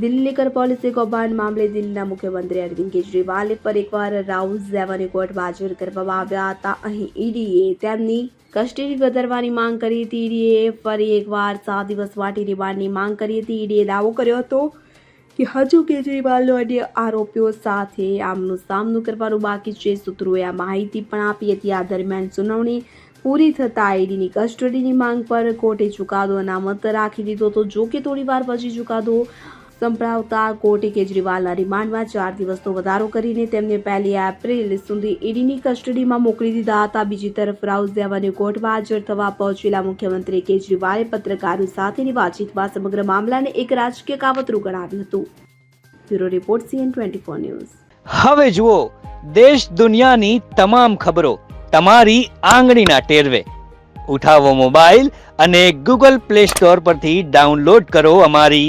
દિલ્હી કર પોલિસી કૌભાંડ મામલે દિલ્હીના મુખ્યમંત્રી અરવિંદ કેજરીવાલે પર એકવાર રાઉઝ રેવન્યુ કોર્ટમાં હાજર કરવામાં આવ્યા હતા અહીં ઈડીએ તેમની કસ્ટડી વધારવાની માંગ કરી હતી ઈડીએ ફરી એકવાર સાત દિવસ માટે રિમાન્ડની માંગ કરી હતી ઈડીએ દાવો કર્યો હતો કે હજુ કેજરીવાલનો અન્ય આરોપીઓ સાથે આમનું સામનો કરવાનું બાકી છે। સૂત્રોએ આ માહિતી પણ આપી હતી। આ દરમિયાન સુનાવણી પૂરી થતાં ઈડીની કસ્ટડીની માંગ પર કોર્ટે ચુકાદો અનામત રાખી દીધો હતો। જો કે થોડીવાર પછી ચુકાદો સંભળાવતા કોર્ટે કેજરીવાલના રિમાન્ડમાં ચાર દિવસનો વધારો કરીને તેમને પહેલી એપ્રિલ સુધી ઈડીની કસ્ટડીમાં મોકલી દીધા હતા. બીજી તરફ રાઉસ દેવાને કોર્ટમાં હાજર થવા પહોંચેલા મુખ્યમંત્રી કેજરીવાલે પત્રકારો સાથેની વાતચીતમાં સમગ્ર મામલાને એક રાજકીય કાવતરું ગણાવ્યું હતું. Bureau report CN twenty four news. હવે જુઓ, દેશ દુનિયાની તમામ ખબરો તમારી આંગળીના ટેરવે. ઉઠાવો મોબાઈલ અને ગૂગલ પ્લે સ્ટોર પરથી ડાઉનલોડ કરો અમારી